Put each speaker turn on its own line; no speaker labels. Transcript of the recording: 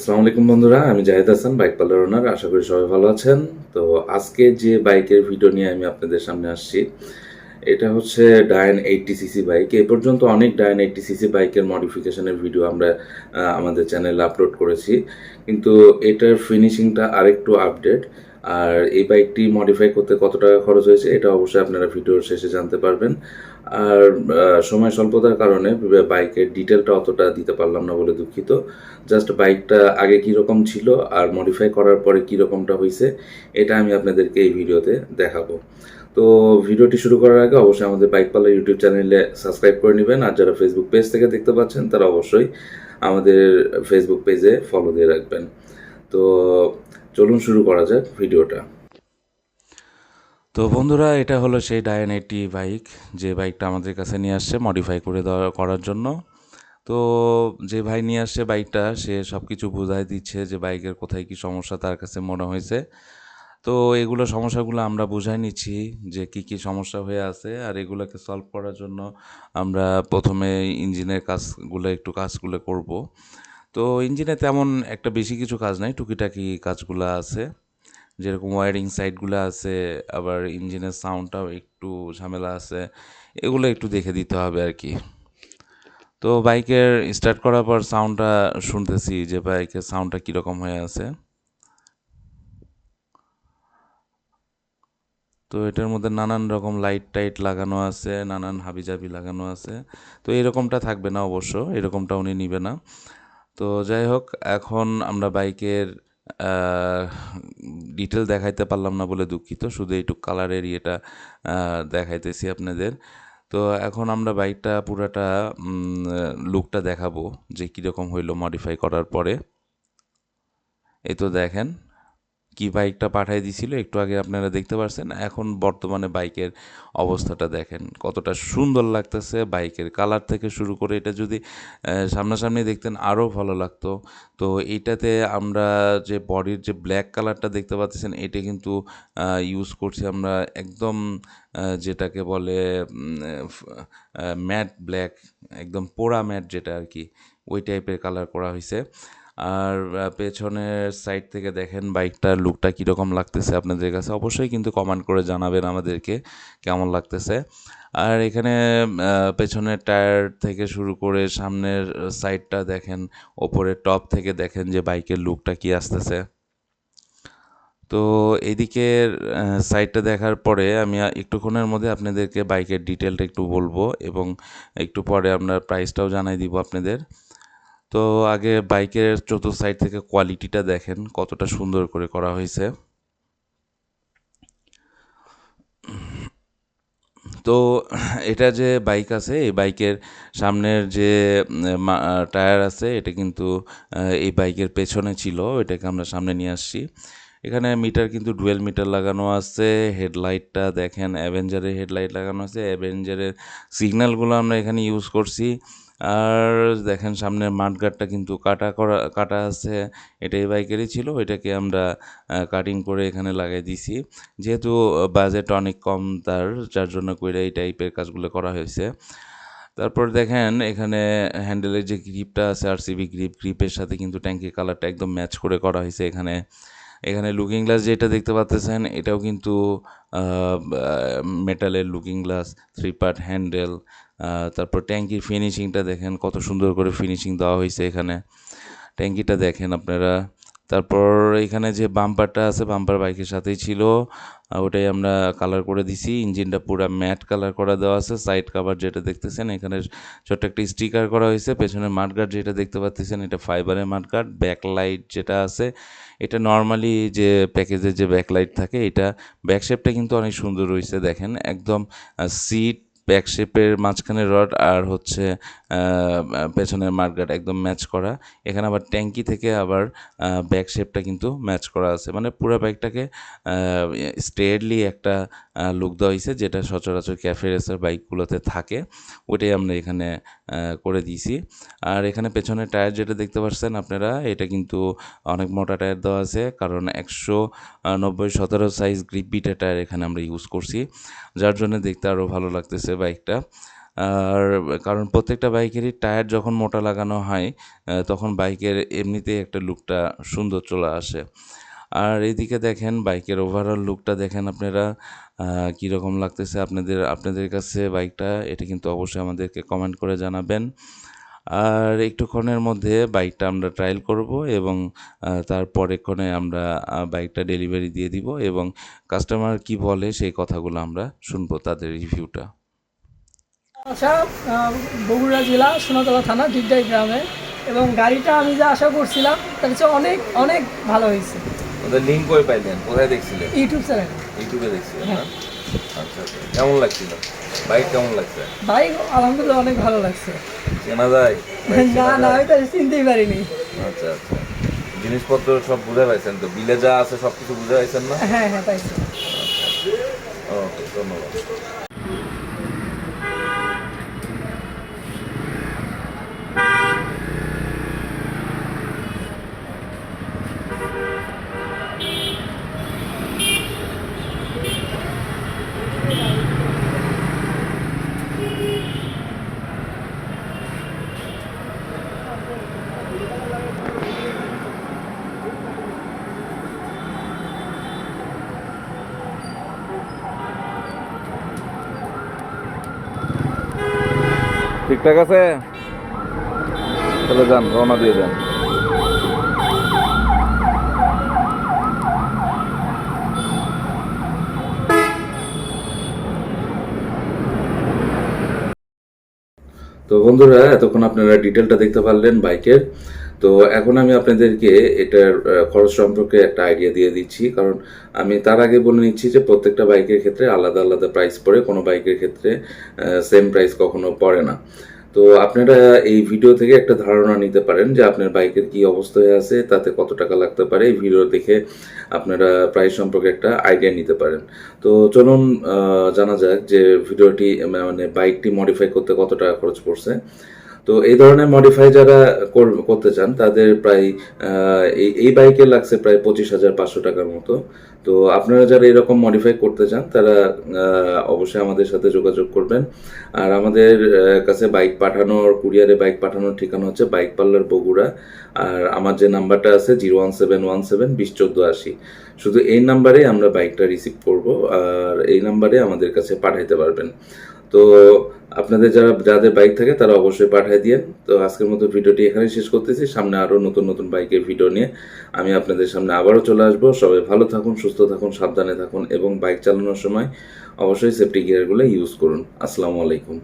আসসালামু আলাইকুম বন্ধুরা, আমি Zahid Hasan, bike parlour owner. আশা করি সবাই ভালো আছেন। তো আজকে যে বাইকের ভিডিও নিয়ে আমি আপনাদের সামনে আসছি, এটা হচ্ছে ডায়ন এইটটি সিসি বাইক। এ পর্যন্ত অনেক ডায়ন এইটটি সিসি বাইকের মডিফিকেশনের ভিডিও আমরা আমাদের চ্যানেলে আপলোড করেছি। কিন্তু এটার ফিনিশিংটা আরেকটু আপডেট। আর এই বাইকটি মডিফাই করতে কত টাকা খরচ হয়েছে, এটা অবশ্যই আপনারা ভিডিওর শেষে জানতে পারবেন। আর সময় স্বল্পতার কারণে বাইকের ডিটেলটা অতটা দিতে পারলাম না বলে দুঃখিত। জাস্ট বাইকটা আগে কীরকম ছিল আর মডিফাই করার পরে কীরকমটা হয়েছে এটা আমি আপনাদেরকে এই ভিডিওতে দেখাবো। তো ভিডিওটি শুরু করার আগে অবশ্যই আমাদের বাইক পার্লার ইউটিউব চ্যানেলে সাবস্ক্রাইব করে নেবেন, আর যারা ফেসবুক পেজ থেকে দেখতে পাচ্ছেন, তারা অবশ্যই আমাদের ফেসবুক পেজে ফলো দিয়ে রাখবেন। তো চলুন শুরু করা যাক ভিডিওটা।
তো বন্ধুরা, এটা হলো সেই ডায়ন এইটি বাইক যে বাইকটা আমাদের কাছে নিয়ে আসছে মডিফাই করে দেওয়া, করার জন্য। তো যে ভাই নিয়ে আসছে বাইকটা সে সব কিছু বোঝাই দিচ্ছে যে বাইকের কোথায় কি সমস্যা, তার কাছে মনে হয়েছে। তো এগুলো সমস্যাগুলো আমরা বুঝাই নিচ্ছি যে কি কি সমস্যা হয়ে আছে, আর এগুলোকে সলভ করার জন্য আমরা প্রথমে ইঞ্জিনের কাজগুলো, একটু কাজগুলো করব। তো ইঞ্জিনে তেমন একটা বেশি কিছু কাজ নাই, টুকিটাকি কাজগুলো আছে। যেরকম ওয়ারিং সাইডগুলো আছে, আবার ইঞ্জিনের সাউন্ডটাও একটু ঝামেলা আছে, এগুলো একটু দেখে দিতে হবে আর কি তো বাইকের স্টার্ট করার পর সাউন্ডটা শুনতেছি যে বাইকের সাউন্ডটা কীরকম হয়ে আছে। তো এটার মধ্যে নানান রকম লাইট টাইট লাগানো আছে, নানান হাবিজাবি লাগানো আছে। তো এরকমটা থাকবে না অবশ্য, এরকমটা উনি নিবে না। তো যাই হোক, এখন আমরা বাইকের ডিটেল দেখাইতে পারলাম না বলে দুঃখিত। শুধু একটু কালারের ইয়েটা দেখাইতেছি আপনাদের। তো এখন আমরা বাইকটা পুরাটা লুকটা দেখাবো যে কীরকম হইল মডিফাই করার পরে। এ তো দেখেন। কি বাইকটা পাঠিয়ে দিছিল, একটু আগে আপনারা দেখতে পাচ্ছেন এখন বর্তমানে বাইকের অবস্থাটা দেখেন, কতটা সুন্দর লাগতেছে বাইকের কালার থেকে শুরু করে। এটা যদি সামনাসামনি দেখতেন আরও ভালো লাগতো। তো এইটাতে আমরা যে বডির যে ব্ল্যাক কালারটা দেখতে পাচ্ছেন, এটা কিন্তু ইউজ করছি আমরা একদম যেটাকে বলে ম্যাট ব্ল্যাক একদম পোড়া ম্যাট যেটা আর কি, ওই টাইপের কালার করা হয়েছে আর পেছনের সাইড থেকে দেখেন বাইকটার লুকটা কীরকম লাগতেছে আপনাদের কাছে? অবশ্যই কিন্তু কমেন্ট করে জানাবেন আমাদেরকে কেমন লাগতেছে। আর এখানে পেছনের টায়ার থেকে শুরু করে সামনের সাইডটা দেখেন, ওপরের টপ থেকে দেখেন যে বাইকের লুকটা কি আসতেছে। তো এদিকের সাইডটা দেখার পরে আমি একটুক্ষণের মধ্যে আপনাদেরকে বাইকের ডিটেলটা একটু বলব এবং একটু পরে আমরা প্রাইসটাও জানাই দিব আপনাদের। তো আগে বাইকের চতুর্থ সাইড থেকে কোয়ালিটিটা দেখেন, কতটা সুন্দর করে করা হয়েছে। তো এটা যে বাইক আছে, এই বাইকের সামনের যে টায়ার আছে, এটা কিন্তু এই বাইকের পেছনে ছিল, এটাকে আমরা সামনে নিয়ে আসছি। এখানে মিটার কিন্তু ডুয়েল মিটার লাগানো আছে, হেডলাইটটা দেখেন, অ্যাভেঞ্জারের হেডলাইট লাগানো আছে, অ্যাভেঞ্জারের সিগন্যালগুলো আমরা এখানে ইউজ করছি। আর দেখেন সামনের মাঠগাটটা কিন্তু কাটা করা, কাটা আছে। এটা এই বাইকেরই ছিল এটাকে আমরা কাটিং করে এখানে লাগাই দিছি। যেহেতু বাজেট অনেক কম তার, যার জন্য কইরা এই টাইপের কাজগুলো করা হয়েছে। তারপর দেখেন এখানে হ্যান্ডেলের যে গ্রিপটা আছে আর সিবি গ্রিপ গ্রিপের সাথে কিন্তু ট্যাঙ্কির কালারটা একদম ম্যাচ করে করা হয়েছে এখানে। এখানে লুকিং গ্লাস যেটা দেখতে পাচ্তেছেন এটাও কিন্তু মেটালের looking glass three part handle তারপর ট্যাঙ্কির ফিনিশিংটা দেখেন, কত সুন্দর করে ফিনিশিং দেওয়া হয়েছে এখানে। ট্যাঙ্কিটা দেখেন আপনারা। তারপর এখানে যে বাম্পারটা আছে বাম্পার বাইকের সাথেই ছিল। ওটাই আমরা কালার করে দিছি। ইঞ্জিনটা পুরো ম্যাট কালার করা দেওয়া আছে। সাইড কাভার যেটা দেখতেছেন, এখানে ছোট্ট একটা স্টিকার করা হয়েছে। পেছনে মাঠগার্ড যেটা দেখতে পাচ্ছেন এটা ফাইবারের মাঠগার্ড ব্যাকলাইট যেটা আছে, এটা নর্মালি যে প্যাকেজের যে ব্যাকলাইট থাকে, এটা ব্যাক শেপটা কিন্তু অনেক সুন্দর রয়েছে দেখেন, একদম সিট ব্যাক শেপের মাঝখানে রড আর হচ্ছে পেছনের মাঠগার্ড একদম ম্যাচ করা। এখানে আবার ট্যাঙ্কি থেকে আবার ব্যাক শেপটা কিন্তু ম্যাচ করা আছে। মানে পুরো বাইকটাকে স্ট্রেটলি একটা লুক দেওয়া হয়েছে যেটা সচরাচর ক্যাফে রেসার বাইকগুলোতে থাকে। ওটাই আমরা এখানে করে দিয়েছি। আর এখানে পেছনের টায়ার যেটা দেখতে পাচ্ছেন আপনারা, এটা কিন্তু অনেক মোটা টায়ার দেওয়া আছে, কারণ একশো নব্বই, সতেরো সাইজ গ্রিপ বিটা টায়ার এখানে আমরা ইউজ করছি। যার জন্য দেখতে আরও ভালো লাগতেছে বাইকটা
আর কারণ প্রত্যেকটা বাইকেরই টায়ার যখন মোটা লাগানো হয় তখন বাইকের এমনিতেই একটা লুকটা সুন্দর চলে আসে। আর এদিকে দেখেন বাইকের ওভারঅল লুকটা দেখেন আপনারা। কীরকম লাগতেছে আপনাদের আপনাদের কাছে বাইকটা এটা কিন্তু অবশ্যই আমাদেরকে কমেন্ট করে জানাবেন। আর একটুক্ষণের মধ্যে বাইকটা আমরা ট্রায়াল করব এবং তারপরেক্ষণে আমরা বাইকটা ডেলিভারি দিয়ে দিব এবং কাস্টমার কি বলে সেই কথাগুলো আমরা শুনব তাদের রিভিউটা
আহ, বগুড়া জেলা সোনাতলা থানা ডিগডাই গ্রামে। এবং গাড়িটা আমি যা আশা করছিলাম তার চেয়ে অনেক অনেক ভালো হয়েছে।
ওদের লিঙ্ক কই পাইলেন? কোথায় দেখছিলেন?
YouTube channel.
ইউটিউবে দেখছি না আচ্ছা আচ্ছা। কেমন লাগছিল? বাইক কেমন লাগছে?
বাইক আলহামদুলিল্লাহ অনেক ভালো লাগছে।
চেনা যায়?
না না আমি তো চিনতেই পারিনি।
আচ্ছা আচ্ছা। জিনিসপত্র সব বুঝে পাইছেন তো? বিলে যা আছে সব কিছু বুঝে পাইছেন না?
হ্যাঁ হ্যাঁ পাইছি।
ওকে ধন্যবাদ। ঠিকঠাক আছে? তাহলে যান, রওনা দিয়ে যান। তো বন্ধুরা, এতক্ষণ আপনারা ডিটেলটা দেখতে পারলেন বাইকের। তো এখন আমি আপনাদেরকে এটার খরচ সম্পর্কে একটা আইডিয়া দিয়ে দিচ্ছি। কারণ আমি তার আগে বলে নিচ্ছি যে প্রত্যেকটা বাইকের ক্ষেত্রে আলাদা আলাদা প্রাইস পড়ে। কোনো বাইকের ক্ষেত্রে সেম প্রাইস কখনো পড়ে না। তো আপনারা এই ভিডিও থেকে একটা ধারণা নিতে পারেন যে আপনার বাইকের কি অবস্থায় আছে, তাতে কত টাকা লাগতে পারে। এই ভিডিও দেখে আপনারা প্রাইস সম্পর্কে একটা আইডিয়া নিতে পারেন। তো চলুন জানা যাক যে ভিডিওটি মানে বাইকটি মডিফাই করতে কত টাকা খরচ পড়ছে। তো এই ধরনের মডিফাই যারা করতে চান, তাদের প্রায় এই বাইকে লাগছে প্রায় পঁচিশ হাজার পাঁচশো টাকার মতো। তো আপনারা যারা এরকম মডিফাই করতে চান, তারা অবশ্যই আমাদের সাথে যোগাযোগ করবেন। আর আমাদের কাছে বাইক পাঠানোর কুরিয়ারে বাইক পাঠানোর ঠিকানা হচ্ছে বাইক পার্লার বগুড়া। আর আমার যে নাম্বারটা আছে zero one seven one seven বিশ চোদ্দ আশি। শুধু এই নাম্বারে আমরা বাইকটা রিসিভ করব, আর এই নাম্বারে আমাদের কাছে পাঠাইতে পারবেন। তো আপনাদের যারা, যাদের বাইক থাকে তারা অবশ্যই পাঠিয়ে দিয়ে তো আজকের মতো ভিডিওটি এখানে শেষ করতেছি। সামনে আরও নতুন নতুন বাইকের ভিডিও নিয়ে আমি আপনাদের সামনে আবারও চলে আসব। সবাই ভালো থাকুন, সুস্থ থাকুন, সাবধানে থাকুন এবং বাইক চালানোর সময় অবশ্যই সেফটি গিয়ারগুলো ইউজ করুন। আসসালামু আলাইকুম।